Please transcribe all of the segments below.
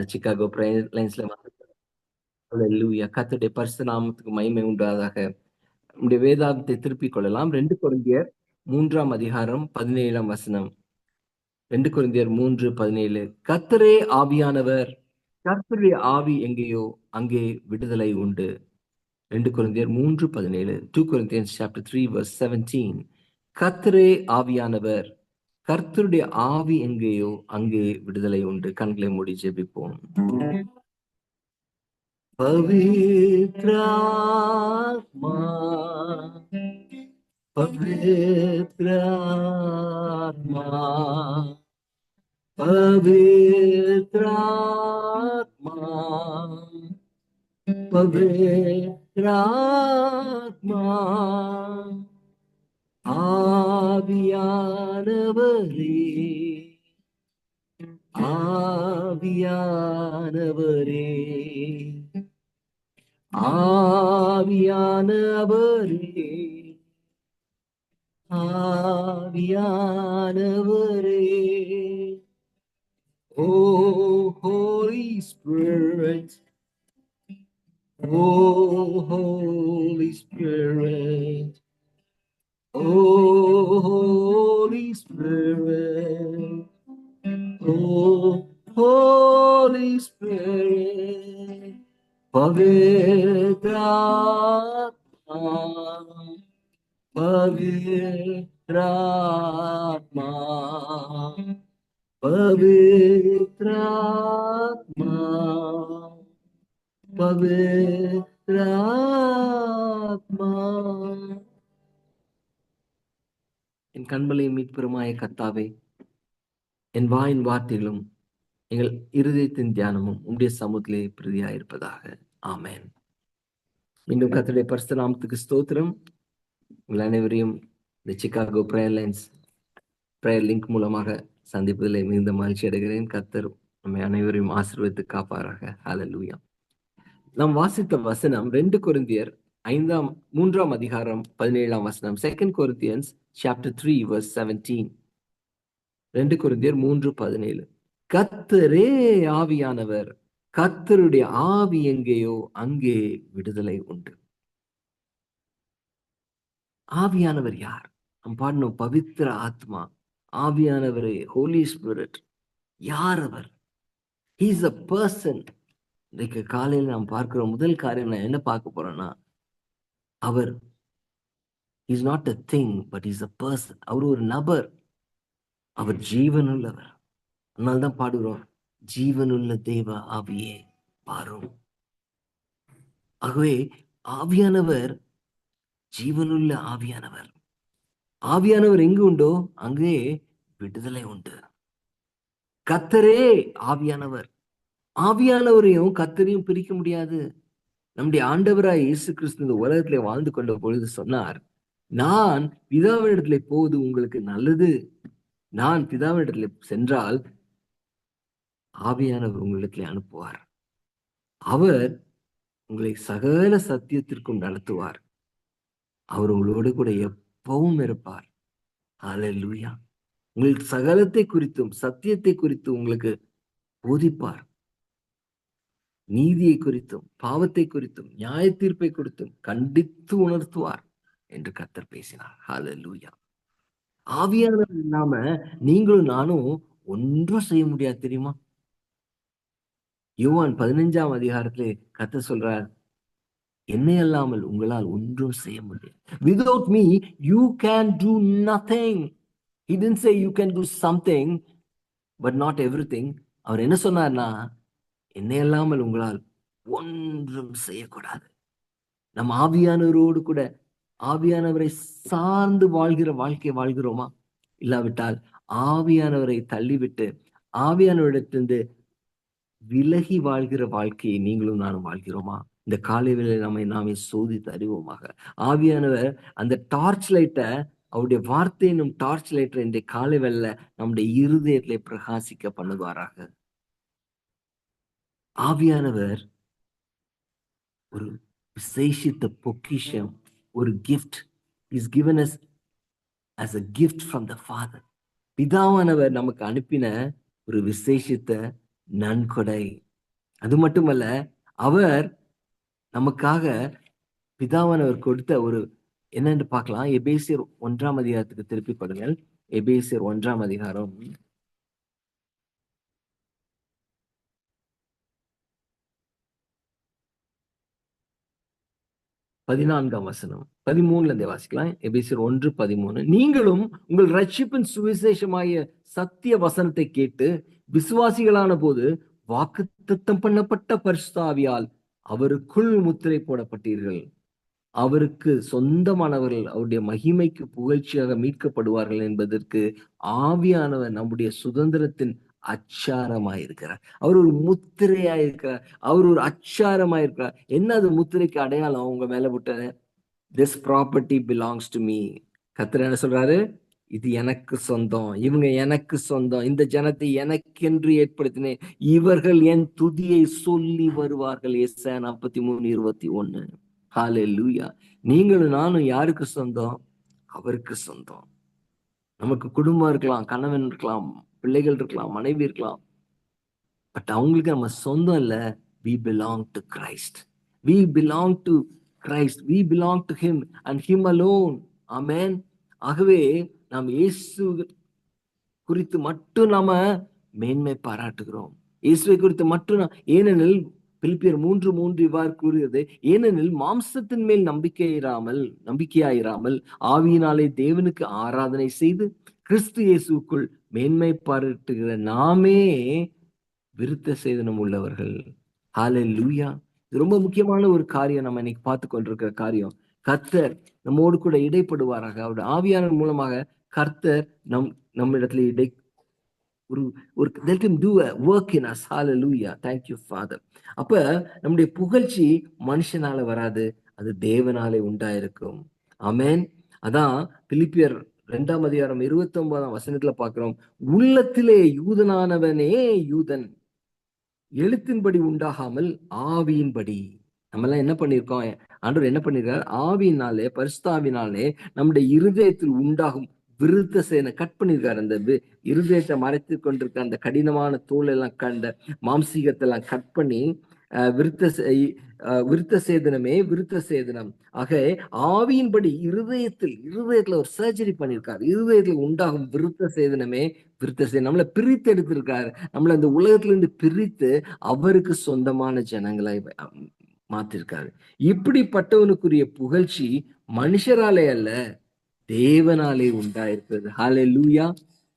ராஜா Chicago லைன்ஸ்ல லூயா கத்துடைய பரிசு நாமத்துக்கு மகிமை உண்டாதாக நம்முடைய வேதாந்தத்தை திருப்பிக் கொள்ளலாம். ரெண்டு குழந்தையர் மூன்றாம் அதிகாரம் பதினேழாம் வசனம். ரெண்டு குழந்தையர் மூன்று பதினேழு. கத்தரே ஆவியானவர் கர்த்தருடைய ஆவி எங்கேயோ அங்கே விடுதலை உண்டு. ரெண்டு குழந்தையர் மூன்று பதினேழு. டூ குழந்தையர் சாப்டர் த்ரீ வர்ஸ் செவன்டீன் கத்தரே ஆவியானவர் கர்த்தருடைய ஆவி எங்கேயோ அங்கே விடுதலை உண்டு. கண்களை மூடி ஜெபிப்போம். பவித்ராத்மா பவித்ராத்மா பவித்ராத்மா பவித்ராத்மா. ஆவியானவரே ஆவியானவரே ஆவியானவரே ஆவியானவரே Oh, Holy Spirit. Oh, Holy Spirit. Oh, Holy Spirit. Oh, Holy Spirit. Pavitratma. Pavitratma. Pavitratma. என் கண்களை மீட்பெருமாய கத்தாவே என் வாயின் வார்த்தைகளும் எங்கள் இருதயத்தின் தியானமும் உம்முடைய சமூகத்திலே பிரதியாயிருப்பதாக. ஆமேன். மீண்டும் கத்தருடைய பரிசுத்த நாமத்துக்கு ஸ்தோத்திரம். உங்கள் அனைவரையும் இந்த Chicago prayer lines prayer link மூலமாக சந்திப்பதில் மிகுந்த மகிழ்ச்சி அடைகிறேன். கத்தர் நம்மை அனைவரையும் ஆசீர்வதித்து காப்பாராக. ஹalleluya நாம் வாசித்த வசனம் ரெண்டு குருந்தியர் ஐந்தாம் மூன்றாம் அதிகாரம் பதினேழாம் வசனம். Second Corinthians chapter three verse seventeen ரெண்டு குருந்தியர் மூன்று பதினேழு. கத்தரே ஆவியானவர் கத்தருடைய ஆவி எங்கேயோ அங்கே விடுதலை உண்டு. ஆவியானவர் யார்? நாம் பாடணும் பவித்திர ஆத்மா ஆவியானவரே ஹோலி ஸ்பிரிட் யார் அவர்? ஹீஸ் அ பர்சன் இன்றைக்கு காலையில் நாம் பார்க்கிற முதல் காரியம் நான் என்ன பார்க்க போறேன்னா அவர். Is not a thing but is a person அவர் ஒரு நபர். அவர் ஜீவனுள்ளவர். அதனால்தான் பாடுகிறோம் ஜீவனுள்ள தேவ ஆவியே பாரும். ஆகவே ஆவியானவர் ஜீவனுள்ள ஆவியானவர். ஆவியானவர் எங்கு உண்டோ? அங்கே விடுதலை உண்டு. கத்தரே ஆவியானவர். ஆவியானவரையும் கத்தரையும் பிரிக்க முடியாது. நம்முடைய ஆண்டவராய் இயேசு கிறிஸ்து இந்த உலகத்திலே வாழ்ந்து கொண்ட பொழுது சொன்னார் நான் பிதாவினிடத்திலே போவது உங்களுக்கு நல்லது. நான் பிதாவினிடத்திலே சென்றால் ஆவியானவர் உங்களிடத்திலே அனுப்புவார். அவர் உங்களை சகல சத்தியத்திற்கும் நடத்துவார். அவர் உங்களோடு கூட எப்பவும் இருப்பார். ஹalleluya. உங்களுக்கு சகலத்தை குறித்தும் சத்தியத்தை குறித்தும் உங்களுக்கு போதிப்பார். நீதியை குறித்தும் பாவத்தை குறித்தும் நியாய தீர்ப்பை குறித்தும் கண்டித்து உணர்த்துவார் என்று கத்தர் பேசினார். ஹalleluya ஆவியானவர் இல்லாம நீங்களும் நானும் ஒன்றும் செய்ய முடியாது தெரியுமா? யுவான் பதினஞ்சாம் அதிகாரத்திலே கத்த சொல்றார் என்னை அல்லாமல் உங்களால் ஒன்றும் செய்ய முடியாது. Without me you can do nothing he say you can do something but not everything அவர் என்ன சொன்னார்னா என்னை அல்லாமல் உங்களால் ஒன்றும் செய்யக்கூடாது. நம் ஆவியானவரோடு கூட ஆவியானவரை சார்ந்து வாழ்கிற வாழ்க்கை வாழ்கிறோமா? இல்லாவிட்டால் ஆவியானவரை தள்ளிவிட்டு ஆவியானவரிடத்திலிருந்து விலகி வாழ்கிற வாழ்க்கையை நீங்களும் நானும் வாழ்கிறோமா? இந்த காலை வேளையில் நம்மை நாமே சோதித்து அறிவோமாக. ஆவியானவர் அந்த டார்ச் லைட்டை அவருடைய வார்த்தை என்னும் டார்ச் லைட்டை இன்றைய காலை வேளையில் நம்முடைய இருதயத்திலே பிரகாசிக்க பண்ணுவாராக. ஆவியானவர் ஒரு விசேஷித்த பொக்கிஷம் ஒரு gift is given us us a gift from the father பிதாவானவர் நமக்கு அனுப்பின ஒரு விசேஷித்த நன்கொடை. அது மட்டுமல்ல அவர் நமக்காக பிதாவானவர் கொடுத்த ஒரு என்னன்னு பார்க்கலாம். எபேசியர் ஒன்றாம் அதிகாரத்துக்கு திருப்பி படுங்கள் எபேசியர் ஒன்றாம் அதிகாரம். பதினான்காம் வசனம். பதிமூணுல இருந்தே வாசிக்கலாம். எபேசியர் ஒன்று பதிமூணு நீங்களும் உங்கள் ரட்சிப்பின் சுவிசேஷமாய சத்திய வசனத்தை கேட்டு விசுவாசிகளான போது வாக்குத்தத்தம் பண்ணப்பட்ட பரிசுத்தாவியால் அவருக்குள் முத்திரை போடப்பட்டீர்கள். அவருக்கு சொந்தமானவர்கள் அவருடைய மகிமைக்கு புகழ்ச்சியாக மீட்கப்படுவார்கள் என்பதற்கு ஆவியானவர் நம்முடைய சுதந்திரத்தின் அச்சாரமாயிருக்கிறார். அவர் ஒரு முத்திரையா இருக்கிறார் அவர் ஒரு அச்சாரமாயிருக்கிறார். என்ன அது முத்திரைக்கு அடையாளம்? உங்க மேல விட்டது this property belongs to me கத்திர என்ன சொல்றாரு? இது எனக்கு சொந்தம். இவங்க எனக்கு சொந்தம். இந்த ஜனத்தை எனக்கென்று ஏற்படுத்தினேன். இவர்கள் என் துதியை சொல்லி வருவார்கள். எஸ் நாற்பத்தி மூணு இருபத்தி ஒண்ணு ஹாலே லூயா நீங்களும் நானும் யாருக்கு சொந்தம்? அவருக்கு சொந்தம். நமக்கு குடும்பம் இருக்கலாம் கணவன் இருக்கலாம். பிள்ளைகள் இருக்கலாம் மனைவி இருக்கலாம். பட் அவங்களுக்கு நம்ம சொந்தம் இல்ல. We belong to Christ we belong to Christ we belong to him and him alone amen ஆகவே நாம் இயேசு குறித்து மட்டும் நாம மேன்மை பாராட்டுகிறோம். இயேசுவை குறித்து மட்டும் ஏனெனில் பிலிப்பியர் மூன்று மூன்று இவ்வாறு கூறுகிறது. ஏனெனில் மாம்சத்தின் மேல் நம்பிக்கையிராமல் நம்பிக்கையாயிராமல் ஆவியினாலே தேவனுக்கு ஆராதனை செய்து கிறிஸ்து இயேசுக்குள் மேன்மை பாராட்டுகிற நாமே விருத்த சேதனம் உள்ளவர்கள். ஹால லூயா இது ரொம்ப முக்கியமான ஒரு காரியம் நம்ம இன்னைக்கு பார்த்து கொண்டிருக்கிற காரியம். கர்த்தர் நம்மோடு கூட இடைப்படுவாராக. அவருடைய ஆவியான மூலமாக கர்த்தர் நம் நம்மிடத்துல இடை ஒரு ஒரு let him do a work in us. Hallelujah. அப்ப நம்முடைய புகழ்ச்சி மனுஷனால வராது அது தேவனாலே உண்டாயிருக்கும். அமேன் அதான் பிலிப்பியர் இரண்டாம் அதிகாரம் இருபத்தி ஒன்பதாம் வசனத்துல பாக்குறோம் உள்ளத்திலே யூதனானவனே யூதன் எழுத்தின்படி உண்டாகாமல் ஆவியின்படி. நம்ம எல்லாம் என்ன பண்ணிருக்கோம் ஆண்டவர் என்ன பண்ணிருக்காரு ஆவியினாலே பரிசுத்தாவினாலே நம்முடைய இருதயத்தில் உண்டாகும் விருத்த சேனை கட் பண்ணியிருக்காரு. அந்த இருதயத்தை மறைத்து கொண்டிருக்க அந்த கடினமான தோல் எல்லாம் கண்ட மாம்சீகத்தை எல்லாம் கட் பண்ணி விருத்த சே- விருத்த சேதனமே விருத்த சேதனம். ஆக ஆவியின்படி இருதயத்தில் இருதயத்துல ஒரு சர்ஜரி பண்ணியிருக்காரு இருதயத்துல உண்டாகும் விருத்த சேதனமே விருத்த சேதனம். நம்மளை பிரித்து எடுத்திருக்காரு. நம்மளை இந்த உலகத்துல இருந்து பிரித்து அவருக்கு சொந்தமான ஜனங்களை மாத்திருக்காரு. இப்படிப்பட்டவனுக்குரிய புகழ்ச்சி மனுஷராலே அல்ல தேவனாலே உண்டாயிருக்கிறது. ஹாலே லூயா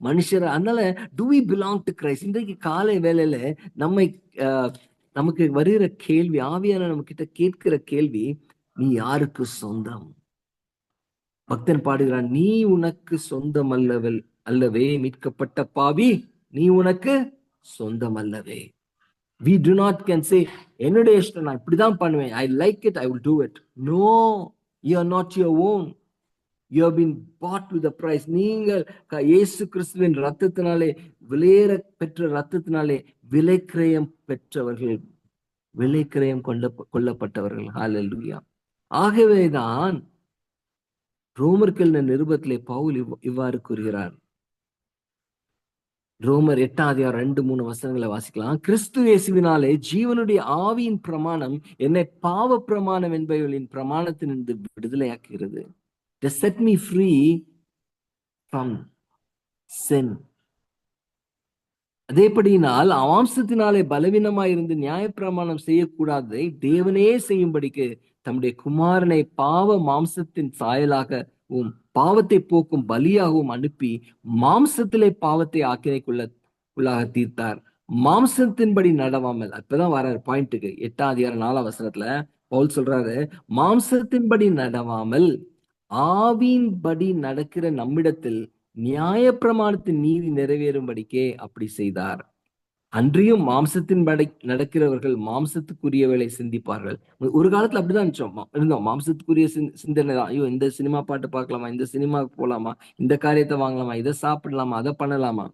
மனுஷர் அதனால to we belong to Christ இன்றைக்கு காலை வேலையில நம்மை ஆஹ், நமக்கு வருகிற கேள்வி ஆவியான நம்ம கிட்ட கேட்கிற கேள்வி நீ யாருக்கு சொந்தம்? பக்தன் பாடுகிறான் நீ உனக்கு சொந்தம் அல்லவல் அல்லவே மீட்கப்பட்ட பாவி நீ உனக்கு சொந்தம் அல்லவே. We do not can say என்னுடைய இஷ்டம் நான் இப்படிதான் பண்ணுவேன். I like it I will do it no you are not your own you have been bought with price நீங்கள் இயேசு கிறிஸ்துவின் ரத்தத்தினாலே விலையேற பெற்ற ரத்தத்தினாலே விலைக்கிரயம் பெற்றவர்கள் விலைக்கிரயம் கொண்ட கொல்லப்பட்டவர்கள். ஹalleluya ஆகவேதான் ரோமர்கள் நிருபத்திலே பவுல் இவ்வாறு கூறுகிறார். ரோமர் எட்டாவது ரெண்டு மூணு வசனங்களை வாசிக்கலாம். கிறிஸ்து இயேசுவினாலே ஜீவனுடைய ஆவியின் பிரமாணம் என்னை பாவ பிரமாணம் என்பவைகளின் பிரமாணத்தினின்று விடுதலையாக்குகிறது. To set me free from sin. அதேபடியினால் அவாம்சத்தினாலே பலவீனமாயிருந்து நியாயப்பிரமாணம் செய்யக்கூடாததை தேவனே செய்யும்படிக்கு தம்முடைய குமாரனை பாவ மாம்சத்தின் சாயலாகவும் பாவத்தை போக்கும் பலியாகவும் அனுப்பி மாம்சத்திலே பாவத்தை ஆக்கினைக்குள்ள உள்ளாக தீர்த்தார். மாம்சத்தின்படி நடவாமல் அப்பதான் வர்றாரு பாயிண்ட்டுக்கு எட்டாம் அதிகாரம் நாலாம் வசனத்துல பவுல் சொல்றாரு மாம்சத்தின்படி நடவாமல் ஆவியின்படி நடக்கிற நம்மிடத்தில் நியாயப்பிரமாணத்தின் நீதி நிறைவேறும்படிக்கே அப்படி செய்தார். அன்றியும் மாம்சத்தின் படை நடக்கிறவர்கள் மாம்சத்துக்குரியவர்களை சிந்திப்பார்கள். ஒரு காலத்துல அப்படிதான் இருந்துச்சோம். இருந்தோம். மாம்சத்துக்குரிய சிந்தனை தான். ஐயோ இந்த சினிமா பாட்டு பார்க்கலாமா? இந்த சினிமாவுக்கு போகலாமா இந்த காரியத்தை வாங்கலாமா? இதை சாப்பிடலாமா? அதை பண்ணலாமா?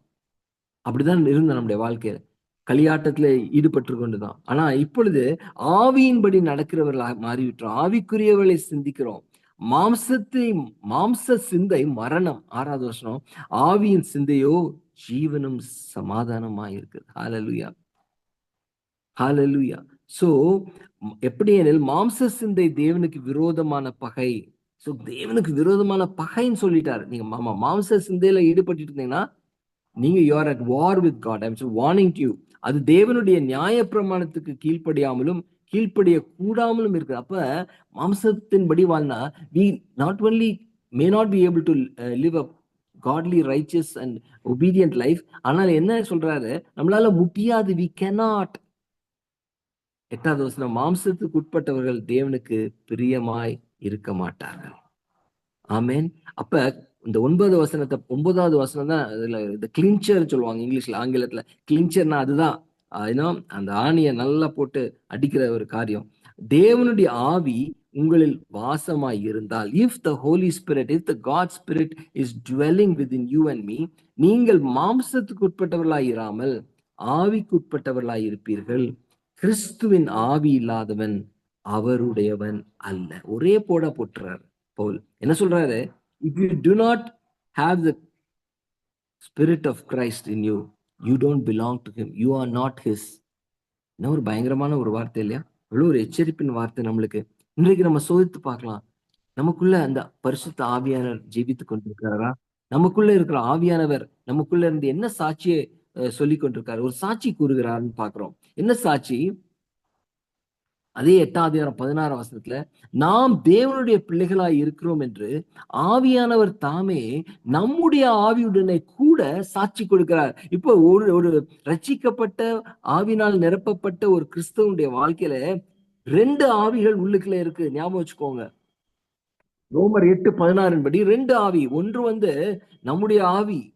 அப்படிதான் இருந்தோம் நம்முடைய வாழ்க்கையில. களியாட்டத்துல ஈடுபட்டு கொண்டுதான். ஆனா இப்பொழுது ஆவியின்படி நடக்கிறவர்களாக மாறிவிட்டோம். ஆவிக்குரியவர்களை சிந்திக்கிறோம். மாம்சத்தை மாம்ச சிந்தை மரணம் ஆறாவது வருஷம் ஆவியின் சிந்தையோ ஜீவனும் சமாதானமா இருக்குது ஹாலலுயா ஹாலலுயா சோ எப்படி எனில் மாம்ச சிந்தை தேவனுக்கு விரோதமான பகை. சோ தேவனுக்கு விரோதமான பகைன்னு சொல்லிட்டாரு. நீங்க மாமா மாம்ச சிந்தையில ஈடுபட்டு இருந்தீங்கன்னா நீங்க you are at war with God I'm warning you அது தேவனுடைய நியாய பிரமாணத்துக்கு கீழ்ப்படியாமலும் கீழ்ப்படிய கூடாமலும் இருக்கு அப்ப மாம்சத்தின்படி வாழ்னா we not only may not be able to live a godly righteous and obedient life ஆனால் என்ன சொல்றாரு? நம்மளால முடியாது வி cannot. எட்டாவது வசனம் மாம்சத்துக்கு உட்பட்டவர்கள் தேவனுக்கு பிரியமாய் இருக்க மாட்டார்கள். ஆமேன். அப்ப இந்த ஒன்பது வசனத்தை ஒன்பதாவது வசனம் தான் இதுல இந்த கிளின்ச்சர் சொல்லுவாங்க இங்கிலீஷ்ல ஆங்கிலத்துல. கிளின்ச்சர்னா அதுதான். ஏன்னா அந்த ஆணியை நல்லா போட்டு அடிக்கிற ஒரு காரியம். தேவனுடைய ஆவி உங்களில் வாசமாய் இருந்தால் if the holy spirit if the God spirit is dwelling with in you and me நீங்கள் மாம்சத்துக்கு உட்பட்டவர்களாய் இராமல் ஆவிக்குட்பட்டவர்களாய் இருப்பீர்கள் கிறிஸ்துவின் ஆவி இல்லாதவன் அவருடையவன் அல்ல. ஒரே போட போட்டுறாரு பவுல். என்ன சொல்றாரு? If you do not have the spirit of Christ in you you don't belong to him you are not his என்ன ஒரு பயங்கரமான ஒரு வார்த்தை இல்லையா? அவ்வளோ ஒரு எச்சரிப்பின் வார்த்தை நம்மளுக்கு. இன்றைக்கு நம்ம சோதித்து பார்க்கலாம். நமக்குள்ள அந்த பரிசுத்த ஆவியானவர் ஜீவித்து கொண்டிருக்கிறாரா? நமக்குள்ள இருக்கிற ஆவியானவர் நமக்குள்ள இருந்து என்ன சாட்சியை சொல்லி சொல்லிக் கொண்டிருக்காரு? ஒரு சாட்சி கூறுகிறாருன்னு பாக்குறோம் என்ன சாட்சி? அதே எட்டாவது அதிகாரம் பதினாறாம் வசனத்துல நாம் தேவனுடைய பிள்ளைகளாய் இருக்கிறோம் என்று ஆவியானவர் தாமே நம்முடைய ஆவியுடனே கூட சாட்சி கொடுக்கிறார். இப்போ ஒரு ஒரு ரட்சிக்கப்பட்ட ஆவினால் நிரப்பப்பட்ட ஒரு கிறிஸ்தவனுடைய வாழ்க்கையில ரெண்டு ஆவிகள் உள்ளுக்குள்ள இருக்கு. ஞாபகம் வச்சுக்கோங்க. ரோமர் எட்டு பதினாறின் படி ரெண்டு ஆவி ஒன்று வந்து நம்முடைய ஆவி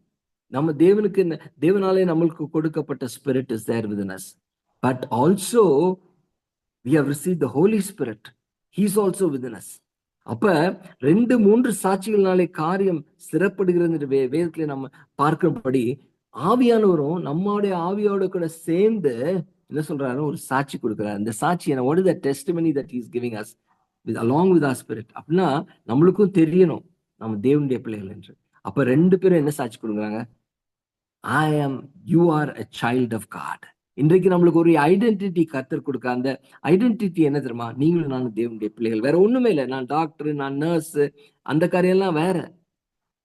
நம்ம தேவனுக்கு தேவனாலே நம்மளுக்கு கொடுக்கப்பட்ட spirit is there with but also we have receive the holy spirit he's also also அப்ப ரெண்டு மூன்று சாட்சிகள்னாலே காரியம் சிறப்படுகிறது வே- வேதத்துல நம்ம பார்க்கிறபடி ஆவியானவரும் நம்மளுடைய ஆவியோட கூட சேர்ந்து என்ன சொல்றாரு? ஒரு சாட்சி கொடுக்குறாரு. இந்த சாட்சி என்ன? What is the testimony that he is giving with with along with our அப்படின்னா நம்மளுக்கும் தெரியணும். நம்ம தேவனுடைய பிள்ளைகள் என்று. அப்ப ரெண்டு பேரும் என்ன சாட்சி கொடுக்குறாங்க? I am you are a child of God இன்றைக்கு நம்மளுக்கு ஒரு ஐடென்டிட்டி கத்தர் கொடுக்க அந்த ஐடென்டிட்டி என்ன தெரியுமா? நீங்களும் நானும் தேவனுடைய பிள்ளைகள். வேற ஒண்ணுமே இல்லை. நான் டாக்டர் நான் நர்ஸ் அந்த காரியம்லாம் வேற.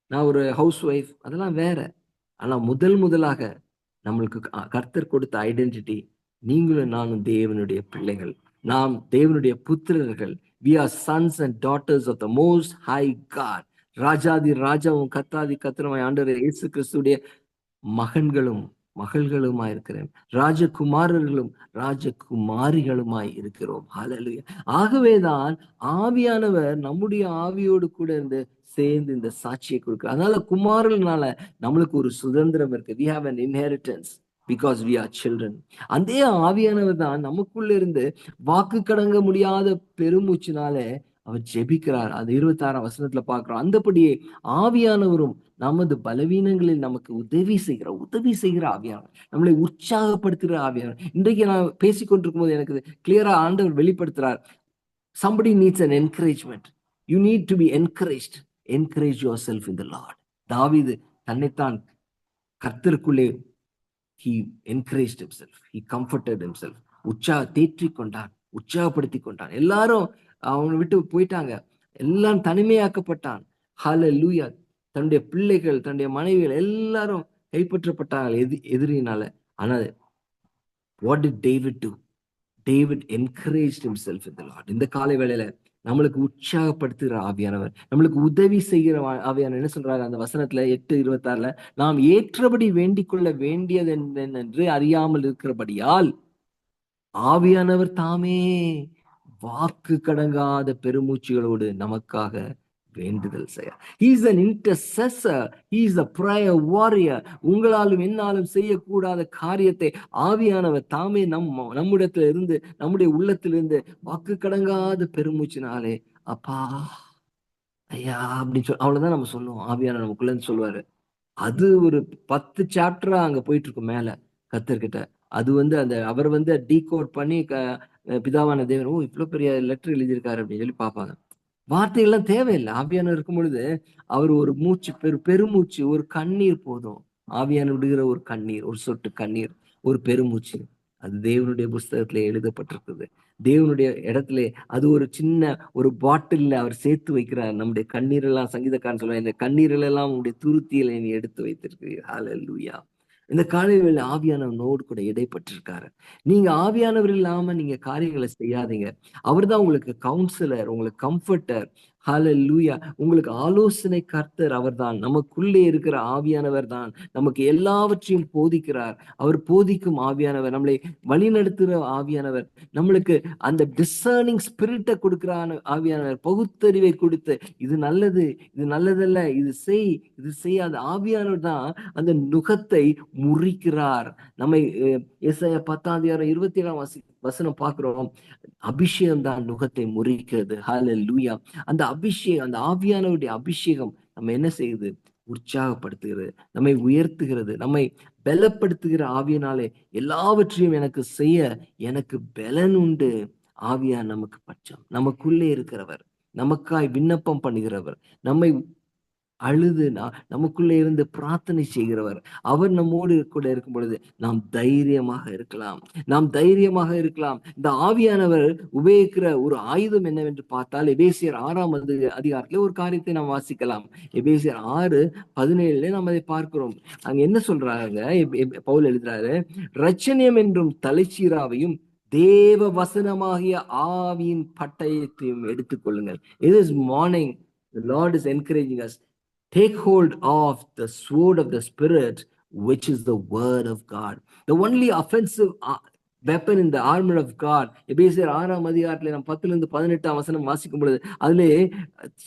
நான் ஒரு ஹவுஸ் ஒய்ஃப் அதெல்லாம் வேற. ஆனா முதல் முதலாக நம்மளுக்கு கர்த்தர் கொடுத்த ஐடென்டிட்டி நீங்களும் நானும் தேவனுடைய பிள்ளைகள். நாம் தேவனுடைய புத்திரர்கள். We are sons and daughters of the most high God ராஜாதி ராஜாவும் கத்தாதி கத்திரமாய் ஆண்டவர் இயேசு கிறிஸ்துடைய மகன்களும் மகள்களுமாய் இருக்கிறேன். ராஜகுமாரர்களும் ராஜகுமாரிகளுமாய் இருக்கிறோம். ஹalleluya. ஆகவேதான் ஆவியானவர் நம்முடைய ஆவியோடு கூட இருந்து சேர்ந்து இந்த சாட்சியை கொடுக்கிறார். அதனால குமாரனால நம்மளுக்கு ஒரு சுதந்திரம் இருக்கு. We have an inheritance because we are children அதே ஆவியானவர் தான் நமக்குள்ள இருந்து வாக்கு கடங்க முடியாத பெருமூச்சினால அவர் ஜெபிக்கிறார். அது இருபத்தாறாம் வசனத்துல பாக்குறோம் அந்தபடியே ஆவியானவரும் நமது பலவீனங்களில் நமக்கு உதவி செய்கிற உதவி செய்கிற ஆவியானவர். நம்மளை உற்சாகப்படுத்துகிற ஆவியானவர். இன்றைக்கு நான் பேசிக்கொண்டிருக்கும் போது எனக்கு கிளியரா ஆண்டவர் வெளிப்படுத்துறார். Somebody needs and encouragement you need to be encourage encourage yourself in the lord தாவீது தன்னைத்தான் கர்த்தருக்குள்ளே he encourage himself. He comforted himself. உற்சா கொண்டான் உற்சாகப்படுத்தி கொண்டான் எல்லாரும் அவனை விட்டு போயிட்டாங்க. எல்லாம் தனிமையாக்கப்பட்டான். ஹalleluya தன்னுடைய பிள்ளைகள் தன்னுடைய மனைவிகள் எல்லாரும் கைப்பற்றப்பட்டாங்க எதி எதிரினால ஆனால் what it David to David encourage himself இந்த the இந்த காலை வேளையில நம்மளுக்கு உற்சாகப்படுத்துகிற ஆவியானவர் நம்மளுக்கு உதவி செய்கிற ஆவியானவர் என்ன சொல்றாரு? அந்த வசனத்துல எட்டு இருபத்தாறுல நாம் ஏற்றபடி வேண்டிக் கொள்ள வேண்டியது என்று அறியாமல் இருக்கிறபடியால் ஆவியானவர் தாமே வாக்கு கடங்காத பெருமூச்சுகளோடு நமக்காக வேண்டுதல் செய்ய. Is an intercessor is a prayer warrior உங்களாலும் என்னாலும் செய்யக்கூடாத காரியத்தை ஆவியானவர் தாமே நம் நம்மிடத்துல இருந்து நம்முடைய உள்ளத்திலிருந்து வாக்கு கடங்காத பெருமூச்சினாலே அப்பா ஐயா அப்படின்னு சொல்லி அவ்வளவுதான் நம்ம சொல்லுவோம். ஆவியான நமக்குள்ள சொல்லுவாரு. அது ஒரு பத்து சாப்டரா அங்க போயிட்டு இருக்கும் மேல கத்தர்கிட்ட. அது வந்து அந்த அவர் வந்து டீகோட் பண்ணி பிதாவான தேவன் ஓ இவ்வளவு பெரிய லெட்டர் எழுதியிருக்காரு அப்படின்னு சொல்லி பார்ப்பாங்க. வார்த்தைகள்லாம் தேவையில்லை. ஆவியானவர் இருக்கும் பொழுது அவர் ஒரு மூச்சு பெரு பெருமூச்சு ஒரு கண்ணீர் போதும். ஆவியான விடுகிற ஒரு கண்ணீர் ஒரு சொட்டு கண்ணீர் ஒரு பெருமூச்சு. அது தேவனுடைய புஸ்தகத்துல எழுதப்பட்டிருக்குது. தேவனுடைய இடத்துல அது ஒரு சின்ன ஒரு பாட்டில்ல அவர் சேர்த்து வைக்கிறார். நம்முடைய கண்ணீரெல்லாம் சங்கீதக்காரன் சொல்லுவாங்க இந்த கண்ணீரெல்லாம் உங்களுடைய துருத்தியில நீ எடுத்து வைத்திருக்கிறீர். ஹalleluya இந்த காலையில் ஆவியானவனோடு கூட இடைப்பட்டிருக்காரு. நீங்க ஆவியானவர் இல்லாம நீங்க காரியங்களை செய்யாதீங்க. அவர் தான் உங்களுக்கு கவுன்சிலர் உங்களுக்கு கம்ஃபர்டர் ஹalleluya. உங்களுக்கு ஆலோசனை கர்த்தர் அவர்தான். நமக்குள்ளே இருக்கிற ஆவியானவர் தான். நமக்கு எல்லாவற்றையும் போதிக்கிறார். அவர் போதிக்கும் ஆவியானவர் நம்மளை வழிநடத்துகிற ஆவியானவர் நம்மளுக்கு அந்த டிசர்னிங் ஸ்பிரிட்டை கொடுக்கிற ஆவியானவர் பகுத்தறிவை கொடுத்து இது நல்லது இது நல்லதல்ல இது செய் இது செய்யாத ஆவியானவர் தான் அந்த நுகத்தை முறிக்கிறார். நம்மை எஸ்ஐயா பத்தாம் அதிகாரம் இருபத்தி ஏழாம் வாசி வசனம் பார்க்கிறோம். அபிஷேகம் தான் நுகத்தை முறிக்கிறது. லூயா அந்த அபிஷேகம் அந்த ஆவியானவருடைய அபிஷேகம் நம்ம என்ன செய்யுது? உற்சாகப்படுத்துகிறது. நம்மை உயர்த்துகிறது. நம்மை பலப்படுத்துகிற ஆவியனாலே எல்லாவற்றையும் எனக்கு செய்ய எனக்கு பலன் உண்டு. ஆவியா நமக்கு பட்சம். நமக்குள்ளே இருக்கிறவர். நமக்காய் விண்ணப்பம் பண்ணுகிறவர். நம்மை அழுது நா- நமக்குள்ளே இருந்து பிரார்த்தனை செய்கிறவர். அவர் நம்மோடு கூட இருக்கும் பொழுது நாம் தைரியமாக இருக்கலாம். நாம் தைரியமாக இருக்கலாம். இந்த ஆவியானவர் உபயோகிக்கிற ஒரு ஆயுதம் என்னவென்று பார்த்தால் எபேசியர் ஆறாம் அதிகாரத்தில் ஒரு காரியத்தை நாம் வாசிக்கலாம். எபேசியர் ஆறு பதினேழுல நாம் அதை பார்க்கிறோம். அங்க என்ன சொல்றாங்க எப்- பவுல் எழுதுறாரு ரச்சனியம் என்றும் தலைச்சீராவையும் தேவ வசனமாகிய ஆவியின் பட்டயத்தையும் எடுத்துக்கொள்ளுங்கள். It is morning the lord is encouraging us. Take hold of the sword of the spirit which is the word of god. The only offensive weapon இந்த ஆர்மர் ஆஃப் காட் எபேசியர் ஆறாம் அதிகாரத்துல நம்ம பத்துல இருந்து பதினெட்டாம் வசனம் வாசிக்கும் பொழுது அதிலே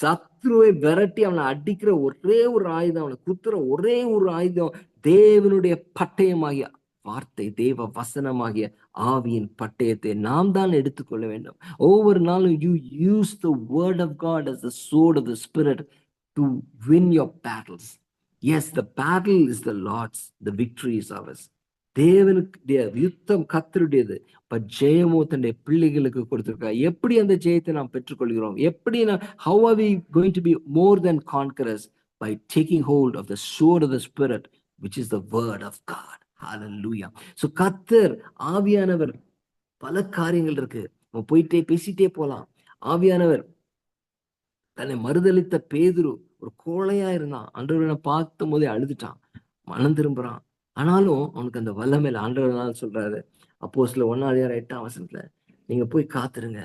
சத்ருவை விரட்டி அவனை அடிக்கிற ஒரே ஒரு ஆயுதம் அவனை குத்துற ஒரே ஒரு ஆயுதம் தேவனுடைய பட்டயமாகிய வார்த்தை தேவ வசனமாகிய ஆவியின் பட்டயத்தை நாம் தான் எடுத்துக்கொள்ள வேண்டும். ஒவ்வொரு நாளும் you use the word of God as the sword of the spirit to win your battles. Yes, the battle is the Lord's, the victory is ours. தேவனுடைய யுத்தம் கத்தருடையது இப்ப ஜெயமோ தன்னுடைய பிள்ளைகளுக்கு கொடுத்துருக்கா எப்படி அந்த ஜெயத்தை நாம் பெற்றுக்கொள்கிறோம் எப்படி how are we going to be more than conquerors by taking hold of the sword of the spirit which is the word of God hallelujah so கத்தர் ஆவியானவர் பல காரியங்கள் இருக்கு நம்ம போயிட்டே பேசிட்டே போகலாம் ஆவியானவர் தன்னை மறுதளித்த பேதுரு ஒரு கோழையா இருந்தான். ஆண்டவரை பார்த்தும் போதே அழுதுட்டான். மனம் திரும்புறான். ஆனாலும் அவனுக்கு அந்த வல்லமையில ஆண்டவர் சொல்றாரு? அப்போ சில ஒன்னாதிகாரம் எட்டாம் வசனத்துல நீங்க போய் காத்துருங்க.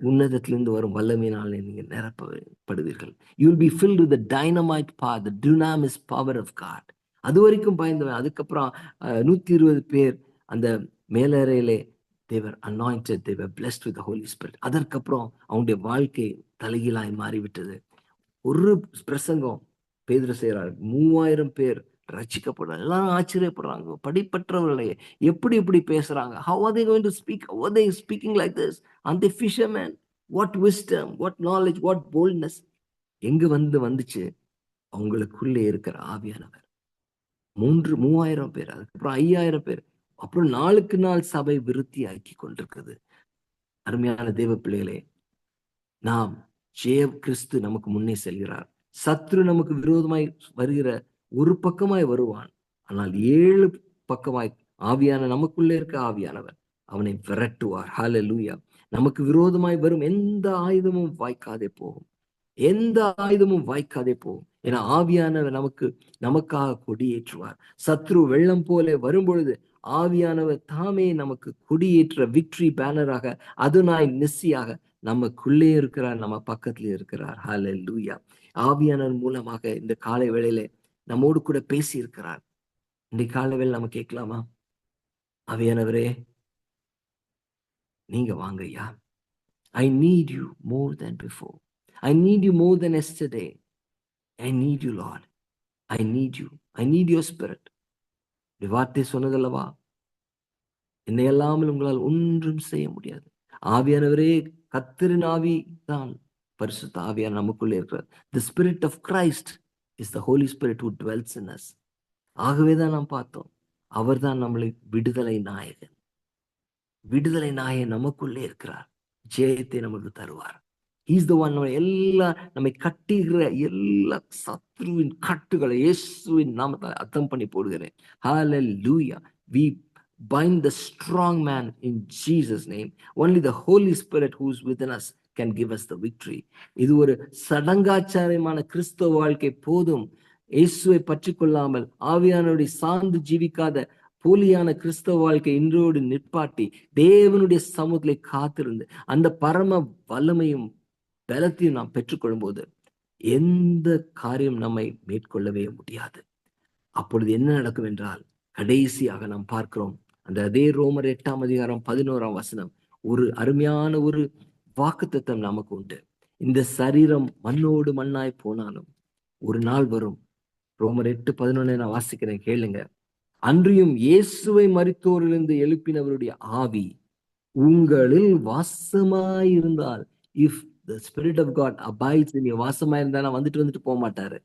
உன்னதத்திலிருந்து வரும் வல்லமையினால் நீங்க நிரப்பப்படுவீர்கள். You will be fill with dynamite பா the dunamis power of God அது வரைக்கும் பயந்தவன். அதுக்கப்புறம் நூத்தி இருபது பேர் அந்த மேலறையிலே they were anointed they were blessed with holy spirit அதற்கப்புறம் அவனுடைய வாழ்க்கை தலைகீழாய் மாறிவிட்டது. ஒரு பிரசங்கம் பேதுரு செய்கிறார். மூவாயிரம் பேர் ரட்சிக்கப்படுறாங்க எல்லாரும் ஆச்சரியப்படுறாங்க. படிப்பற்றவர்களே எப்படி எப்படி பேசுறாங்க? How are they going to speak how are they speaking like this அந்த fisherman what wisdom what knowledge what boldness எங்க வந்து வந்துச்சு? அவங்களுக்குள்ளே இருக்கிற ஆவியானவர். மூன்று மூவாயிரம் பேர் அதுக்கப்புறம் ஐயாயிரம் பேர். அப்புறம் நாளுக்கு நாள் சபை விருத்தி ஆக்கி கொண்டிருக்குது அருமையான தேவ பிள்ளைகளே நாம் ஜெய கிறிஸ்து நமக்கு முன்னே செல்கிறார். சத்ரு நமக்கு விரோதமாய் வருகிற ஒரு பக்கமாய் வருவான். ஆனால் ஏழு பக்கமாய் ஆவியான நமக்குள்ளே இருக்க ஆவியானவர் அவனை விரட்டுவார். ஹால லூயா நமக்கு விரோதமாய் வரும் எந்த ஆயுதமும் வாய்க்காதே போகும். எந்த ஆயுதமும் வாய்க்காதே போகும். ஏன்னா ஆவியானவர் நமக்கு நமக்காக கொடியேற்றுவார். சத்ரு வெள்ளம் போல வரும்பொழுது ஆவியானவர் தாமே நமக்கு கொடியேற்ற விக்டரி பேனராக அதுனாய் நிஸ்ஸியாக நமக்குள்ளே இருக்கிறார் நம்ம பக்கத்துல இருக்கிறார். ஹalleluya ஆவியானவர் மூலமாக இந்த காலை வேளையில நம்மோடு கூட பேசி இருக்கிறார் இந்த காலை வேலை நம்ம கேட்கலாமா? ஆவியானவரே நீங்க வாங்க ஐயா I need you more than before I need you more than yesterday I need you lord I need you I need your spirit வார்த்தை சொன்னதல்லவா? என்னையல்லாமல் உங்களால் ஒன்றும் செய்ய முடியாது. ஆவியானவரே கத்திரின் தான் பரிசுத்த ஆவியார் நமக்குள்ளே இருக்கிறார். The spirit of Christ is the holy spirit who dwells in us ஆகவே தான் நாம் பார்த்தோம் அவர் தான் நம்மளை விடுதலை நாயகன். விடுதலை நாயகன் நமக்குள்ளே இருக்கிறார். ஜெயத்தை நமக்கு தருவார். இஸ் த ஒன் எல்லா நம்மை கட்டுகிற எல்லா சத்ருவின் கட்டுகளை இயேசுவின் நாமத்தை அர்த்தம் பண்ணி போடுகிறேன். Hallelujah we bind the strong man in Jesus' name. Only the Holy Spirit who's within us can give us the victory. இது ஒரு சடங்காச்சாரியமான கிறிஸ்தவ வாழ்க்கை போதும் இயேசுவை பற்றி கொள்ளாமல் ஆவியானோட சார்ந்து ஜீவிக்காத போலியான கிறிஸ்தவ வாழ்க்கை இன்றோடு நிற்பாட்டி தேவனுடைய சமூகத்திலே காத்திருந்து அந்த பரம வல்லமையும் பலத்தையும் நாம் பெற்றுக்கொள்ளும் போது எந்த காரியம் நம்மை மேற்கொள்ளவே முடியாது அப்பொழுது என்ன நடக்கும் என்றால் கடைசியாக நாம் பார்க்கிறோம் அந்த அதே ரோமர் எட்டாம் அதிகாரம் பதினோராம் வசனம் ஒரு அருமையான ஒரு வாக்குத்தத்தம் நமக்கு உண்டு. இந்த சரீரம் மண்ணோடு மண்ணாய் போனாலும் ஒரு நாள் வரும். ரோமர் எட்டு பதினொன்னு நான் வாசிக்கிறேன் கேளுங்க. அன்றியும் இயேசுவை மறித்தோரிலிருந்து எழுப்பினவருடைய ஆவி உங்களில் வாசமாயிருந்தால் if the spirit of God abides நீ வாசமாயிருந்தானா வந்துட்டு வந்துட்டு போக மாட்டாரு.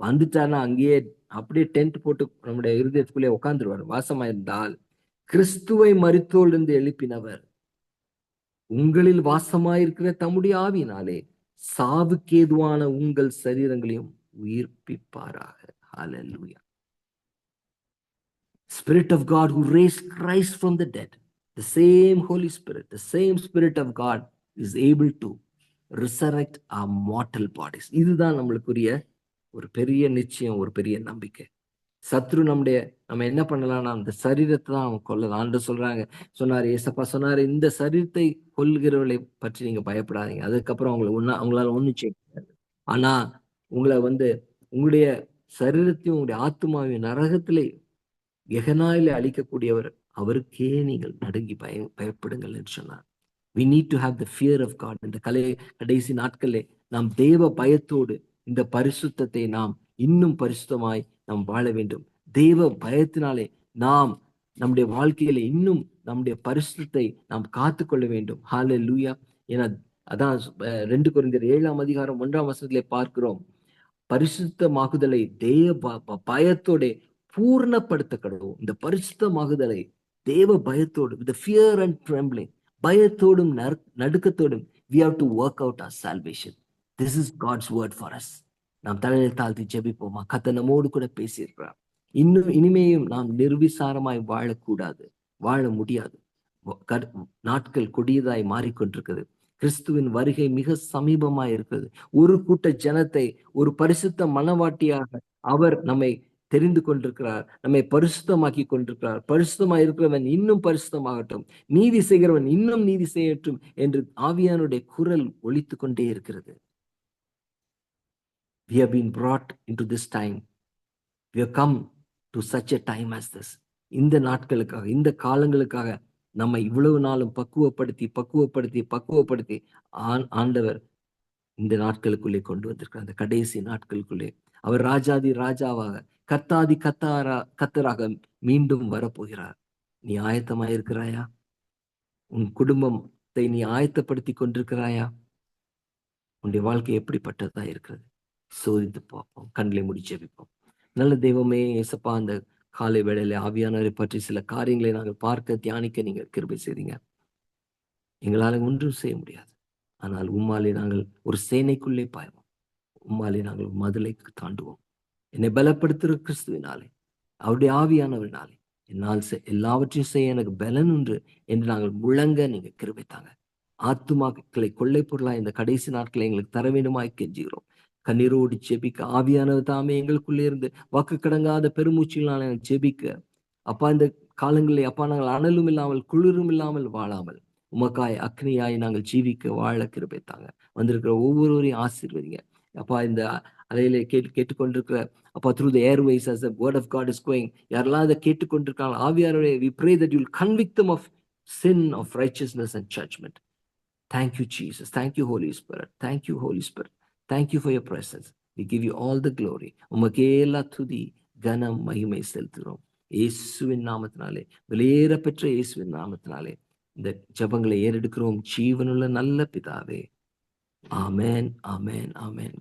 வந்துட்டானா அங்கேயே அப்படியே டென்ட் போட்டு நம்முடைய இருதயத்துக்குள்ளே உட்காந்துருவாரு வாசமாயிருந்தால் கிறிஸ்துவை மரித்தோரிலிருந்து எழுப்பினவர் உங்களில் வாசமாயிருக்கிற தம்முடைய ஆவியினாலே சாவுக்கேதுவான உங்கள் சரீரங்களையும் உயிர்ப்பிப்பாராக ஹalleluya Spirit of God who raised Christ from the dead, the same Holy Spirit, the same Spirit of God is able to resurrect our mortal bodies. இதுதான் நம்மளுக்குரிய ஒரு பெரிய நிச்சயம் ஒரு பெரிய நம்பிக்கை சத்ரு நம்முடைய நம்ம என்ன பண்ணலாம்னா அந்த சரீரத்தை தான் அவன் கொல்லலாம் ஆண்டு சொல்றாங்க. சொன்னாரு ஏசப்பா சொன்னாரு இந்த சரீரத்தை கொள்கிறவர்களை பற்றி நீங்க பயப்படாதீங்க. அதுக்கப்புறம் அவங்களை ஒன்னா அவங்களால ஒண்ணும் செய்ய முடியாது. ஆனா உங்களை வந்து உங்களுடைய சரீரத்தையும் உங்களுடைய ஆத்மாவையும் நரகத்திலே எகனாயில அழிக்கக்கூடியவர் அவருக்கே நீங்கள் நடுங்கி பய பயப்படுங்கள் என்று சொன்னார். We need to have the fear of God இந்த கலை கடைசி நாட்களிலே நாம் தேவ பயத்தோடு இந்த பரிசுத்தத்தை நாம் இன்னும் பரிசுத்தமாய் நாம் வாழ வேண்டும். தேவ பயத்தினாலே நாம் நம்முடைய வாழ்க்கையில இன்னும் நம்முடைய பரிசுத்தை நாம் காத்துக்கொள்ள வேண்டும். ஹால லூயா என அதான் ரெண்டு குறைந்தர் ஏழாம் அதிகாரம் ஒன்றாம் வசனத்திலே பார்க்கிறோம். பரிசுத்தமாகுதலை தேவ பயத்தோட பூர்ணப்படுத்த கடவும் இந்த பரிசுத்தமாகுதலை தேவ பயத்தோடு வித் ஃபியர் அண்ட் ட்ரெம்பிளிங் பயத்தோடும் நறு- நடுக்கத்தோடும் we have to work out our salvation this is God's word for us நாம் தலையில் தாழ்த்தி ஜெபிப்போமா. கத்த நம்மோடு கூட பேசியிருக்கிறார். இன்னும் இனிமேயும் நாம் நிர்விசாரமாய் வாழக்கூடாது. வாழ முடியாது. நாட்கள் கொடியதாய் மாறிக்கொண்டிருக்கிறது கிறிஸ்துவின் வருகை மிக சமீபமாய் இருக்கிறது. ஒரு கூட்ட ஜனத்தை ஒரு பரிசுத்த மனவாட்டியாக அவர் நம்மை தெரிந்து கொண்டிருக்கிறார். நம்மை பரிசுத்தமாக்கி கொண்டிருக்கிறார். பரிசுத்தமாக இருக்கிறவன் இன்னும் பரிசுத்தமாகட்டும். நீதி செய்கிறவன் இன்னும் நீதி செய்யட்டும் என்று ஆவியானுடைய குரல் ஒழித்து கொண்டே இருக்கிறது. We have been brought into this time. We have come to such a time as this. இந்த நாட்களுக்காக இந்த காலங்களுக்காக நம்மை இவ்வளவு நாளும் பக்குவப்படுத்தி பக்குவப்படுத்தி பக்குவப்படுத்தி ஆண் ஆண்டவர் இந்த நாட்களுக்குள்ளே கொண்டு வந்திருக்கிறார். அந்த கடைசி நாட்களுக்குள்ளே அவர் ராஜாதி ராஜாவாக கத்தாதி கத்தாரா கத்தராக மீண்டும் வரப்போகிறார். நீ ஆயத்தமாயிருக்கிறாயா? உன் குடும்பத்தை நீ ஆயத்தப்படுத்தி கொண்டிருக்கிறாயா? உன்னுடைய வாழ்க்கை எப்படிப்பட்டதா இருக்கிறது? சோதித்து பார்ப்போம். கண்களை முடிச்சு வைப்போம் நல்ல தெய்வமே ஏசப்பா அந்த காலை வேளையில ஆவியானவரை பற்றி சில காரியங்களை நாங்கள் பார்க்க தியானிக்க நீங்க கிருபை செய்தீங்க. எங்களால ஒன்றும் செய்ய முடியாது. ஆனால் உம்மாலே நாங்கள் ஒரு சேனைக்குள்ளே பாய்வோம். உம்மாலே நாங்கள் ஒரு தாண்டுவோம். என்னை பலப்படுத்துகிற கிறிஸ்துவினாலே அவருடைய ஆவியானவரினாலே என்னால் செ- எல்லாவற்றையும் செய்ய எனக்கு பலன் உண்டு என்று நாங்கள் முழங்க நீங்க கிருபைத்தாங்க ஆத்துமாக்களை கொள்ளை பொருளா இந்த கடைசி நாட்களை எங்களுக்கு தர வேண்டுமாய் கெஞ்சுகிறோம். கண்ணீரோடு ஜெபிக்க ஆவியானவர் தாமே எங்களுக்குள்ளே இருந்து வாக்கு கடங்காத பெருமூச்சிகளால் ஜெபிக்க அப்பா இந்த காலங்களில் அப்பா நாங்கள் அனலும் இல்லாமல் குளிரும் இல்லாமல் வாழாமல் உமக்காய் அக்னியாய் நாங்கள் ஜீவிக்க வாழ கிருபைத்தாங்க வந்திருக்கிற ஒவ்வொருவரையும் ஆசீர்வதிங்க அப்பா இந்த அலையில கேட்டு கேட்டுக்கொண்டிருக்கிற அப்பா through the airwaves as the word of God is going யாரெல்லாம் அதை கேட்டுக்கொண்டிருக்காங்க ஆவியாரவே we pray that you'll convict them of sin of righteousness and judgment Thank you, Jesus. Thank you, Holy Spirit. Thank you, Holy Spirit. Thank you for your presence. We give you all the glory. உமக்கே எல்லா துதி கனம் மகிமை செலுத்துகிறோம். இயேசுவின் நாமத்தினாலே வெளியேற பெற்ற இயேசுவின் நாமத்தினாலே. இந்த ஜபங்களை ஏறெடுக்கிறோம். ஜீவனுள்ள நல்ல பிதாவே. ஆமேன் ஆமேன் ஆமேன்.